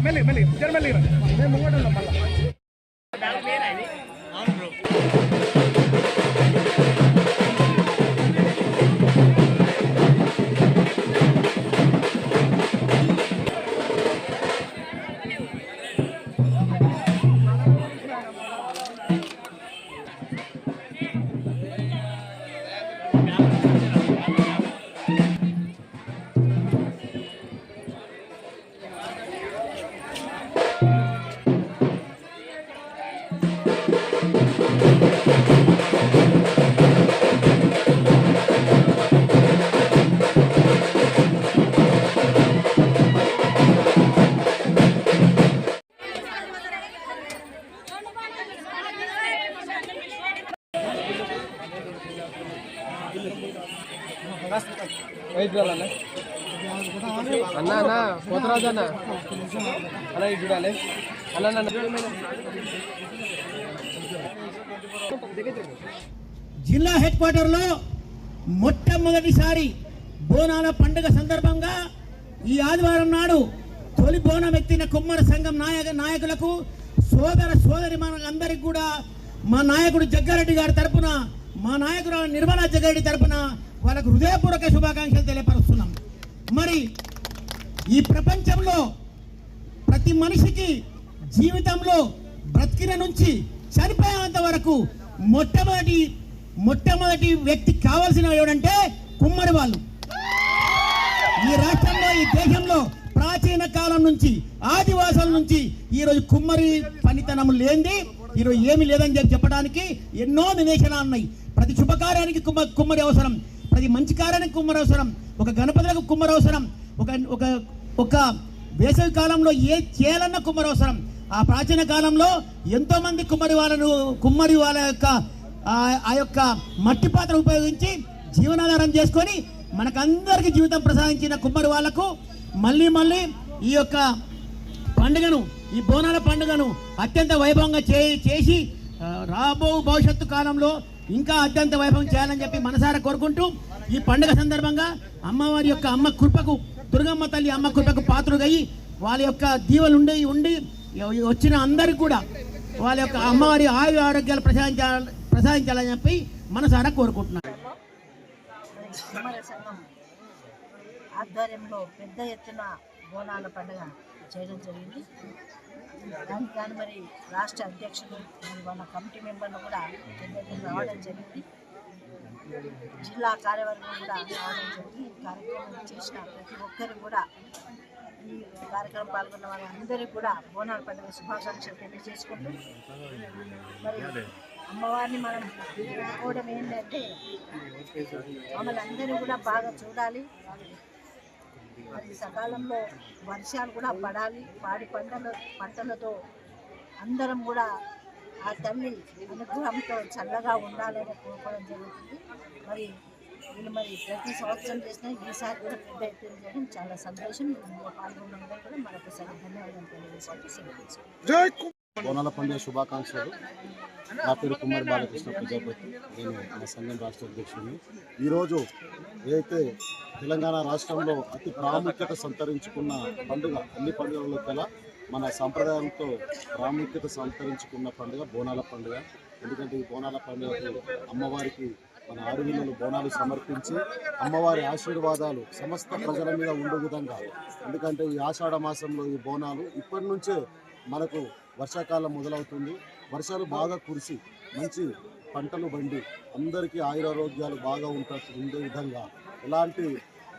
ಮೇಲೆ ಮೇಲೆ ಮೇಲೆ ಇರ. ಮುಂಗಡ ನಮ್ಮಲ್ಲ అన్న అన్న కొత్తరాజు అన్న. అన్న ఇది చూడాలి. అన్న అన్న జిల్లా హెడ్ క్వార్టర్లో మొట్టమొదటిసారి బోనాల పండుగ సందర్భంగా ఈ ఆదివారం నాడు తొలి బోనం ఎత్తిన కుమ్మర సంఘం నాయక నాయకులకు సోదర సోదరి అందరికి కూడా మా నాయకుడు జగ్గారెడ్డి గారి తరపున మా నాయకుడు నిర్మలా జగ్గారెడ్డి తరపున వాళ్ళకు హృదయపూర్వక శుభాకాంక్షలు తెలియపరుస్తున్నాం. మరి ఈ ప్రపంచంలో ప్రతి మనిషికి జీవితంలో బ్రతికిన నుంచి చనిపోయేంత వరకు మొట్టమొదటి మొట్టమొదటి వ్యక్తి కావాల్సిన ఎవడంటే కుమ్మరి వాళ్ళు. ఈ రాష్ట్రంలో ఈ దేశంలో ప్రాచీన కాలం నుంచి ఆదివాసాల నుంచి ఈరోజు కుమ్మరి పనితనం లేనిది ఈరోజు ఏమి లేదని చెప్పి చెప్పడానికి ఎన్నో నివేశనాలు ఉన్నాయి. ప్రతి శుభకార్యానికి కుమ్మ కుమ్మరి అవసరం. ప్రతి మంచి కార్యానికి కుమ్మరి అవసరం ఒక గణపతులకు కుమ్మరి అవసరం ఒక ఒక ఒక వేసవి కాలంలో ఏ చేయాలన్న కుమ్మరి అవసరం ఆ ప్రాచీన కాలంలో ఎంతోమంది కుమ్మరి వాళ్ళను కుమ్మరి వాళ్ళ యొక్క ఆ- యొక్క మట్టి పాత్ర ఉపయోగించి జీవనాధారం చేసుకొని మనకందరికీ జీవితం ప్రసాదించిన కుమ్మరి వాళ్ళకు మళ్ళీ మళ్ళీ ఈ యొక్క పండుగను ఈ బోనాల పండుగను అత్యంత వైభవంగా చే చేసి రాబో భవిష్యత్తు కాలంలో ఇంకా అత్యంత వైభవం చేయాలని చెప్పి మనసారా కోరుకుంటూ ఈ పండుగ సందర్భంగా అమ్మవారి యొక్క అమ్మ కృపకు దుర్గమ్మ తల్లి అమ్మ కృపకు పాత్రుడయి వాళ్ళ యొక్క దీవెలు ఉండి ఉండి వచ్చిన అందరికి కూడా వాళ్ళ యొక్క అమ్మవారి ఆయు ఆరోగ్యాలు ప్రసాదించాలి ప్రసాదించాలని చెప్పి మనసారా కోరుకుంటున్నాను. ఆధ్వర్యంలో పెద్ద ఎత్తున బోనాల పండుగ చేయడం జరిగింది. దానికి కానీ మరి రాష్ట్ర అధ్యక్షులు మన కమిటీ మెంబర్లు కూడా పెద్ద ఎత్తున రావడం జరిగింది. జిల్లా కార్యవర్గం కూడా రావడం జరిగింది. ఈ కార్యక్రమం చేసిన ప్రతి ఒక్కరు కూడా ఈ కార్యక్రమం పాల్గొన్న వాళ్ళందరికీ కూడా బోనాల పండుగ శుభాకాంక్షలు తెలియజేసుకుంటూ మరి అమ్మవారిని మనం కోరుకోవడం ఏంటంటే మమ్మల్ని అందరూ కూడా బాగా చూడాలి. మరి సకాలంలో వర్షాలు కూడా పడాలి. పాడి పంటలు పంటలతో అందరం కూడా ఆ తల్లి అనుగ్రహంతో చల్లగా ఉండాలని కోరుకోవడం జరుగుతుంది. మరి వీళ్ళు మరి ప్రతి సంవత్సరం చేసిన ఈసారి కూడా పెద్ద ఎత్తున చాలా సంతోషం. పాల్గొన్నందుకు కూడా మరొకసారి ధన్యవాదాలు తెలియజేసి బోనాల పండుగ శుభాకాంక్షలు. నా పేరు కుమార్ బాలకృష్ణ ప్రజాపతి. నేను నా సంఘం రాష్ట్ర అధ్యక్షుడిని. ఈరోజు ఏదైతే తెలంగాణ రాష్ట్రంలో అతి ప్రాముఖ్యత సంతరించుకున్న పండుగ అన్ని పండుగలలో కల మన సాంప్రదాయంతో ప్రాముఖ్యత సంతరించుకున్న పండుగ బోనాల పండుగ. ఎందుకంటే ఈ బోనాల పండుగకు అమ్మవారికి మన ఆడవిల్లలు బోనాలు సమర్పించి అమ్మవారి ఆశీర్వాదాలు సమస్త ప్రజల మీద ఉండే విధంగా. ఎందుకంటే ఈ ఆషాఢ మాసంలో ఈ బోనాలు ఇప్పటి నుంచే మనకు వర్షాకాలం మొదలవుతుంది. వర్షాలు బాగా కురిసి మంచి పంటలు బండి అందరికీ ఆయురారోగ్యాలు బాగా ఉంటా ఉండే విధంగా ఎలాంటి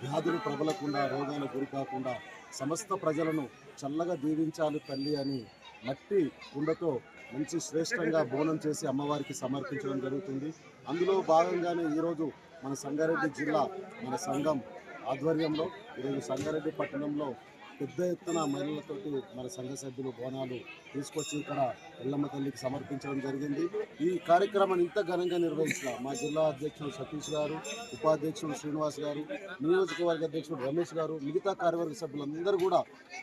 వ్యాధులు ప్రబలకుండా రోగాలు గురి కాకుండా సమస్త ప్రజలను చల్లగా దీవించాలి తల్లి అని మట్టి కుండతో మంచి శ్రేష్టంగా బోనం చేసి అమ్మవారికి సమర్పించడం జరుగుతుంది. అందులో భాగంగానే ఈరోజు మన సంగారెడ్డి జిల్లా మన సంఘం ఆధ్వర్యంలో ఈరోజు సంగారెడ్డి పట్టణంలో పెద్ద ఎత్తున మహిళలతోటి మన సంఘ సభ్యులు బోనాలు తీసుకొచ్చి ఇక్కడ ఎల్లమ్మ తల్లికి సమర్పించడం జరిగింది. ఈ కార్యక్రమాన్ని ఇంత ఘనంగా నిర్వహించిన మా జిల్లా అధ్యక్షుడు సతీష్ గారు ఉపాధ్యక్షుడు శ్రీనివాస్ గారు నియోజకవర్గ అధ్యక్షుడు రమేష్ గారు మిగతా కార్యవర్గ సభ్యులందరూ కూడా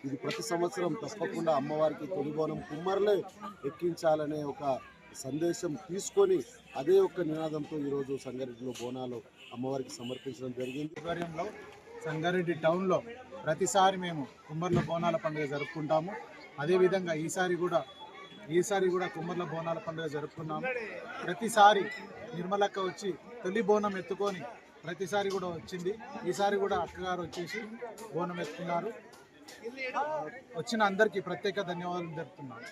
ఇది ప్రతి సంవత్సరం తప్పకుండా అమ్మవారికి తొలి బోనం కుమ్మర్లే ఎక్కించాలనే ఒక సందేశం తీసుకొని అదే ఒక్క నినాదంతో ఈరోజు సంగారెడ్డిలో బోనాలు అమ్మవారికి సమర్పించడం జరిగింది. సంగారెడ్డి టౌన్లో ప్రతిసారి మేము కుమ్మర్ల బోనాల పండుగ జరుపుకుంటాము. అదేవిధంగా ఈసారి కూడా ఈసారి కూడా కుమ్మర్ల బోనాల పండుగ జరుపుకున్నాము. ప్రతిసారి నిర్మలక్క వచ్చి తొలి బోనం ఎత్తుకొని ప్రతిసారి కూడా వచ్చింది. ఈసారి కూడా అక్కగారు వచ్చేసి బోనం ఎత్తుకున్నారు వచ్చిన అందరికీ ప్రత్యేక ధన్యవాదాలు జరుపుతున్నాను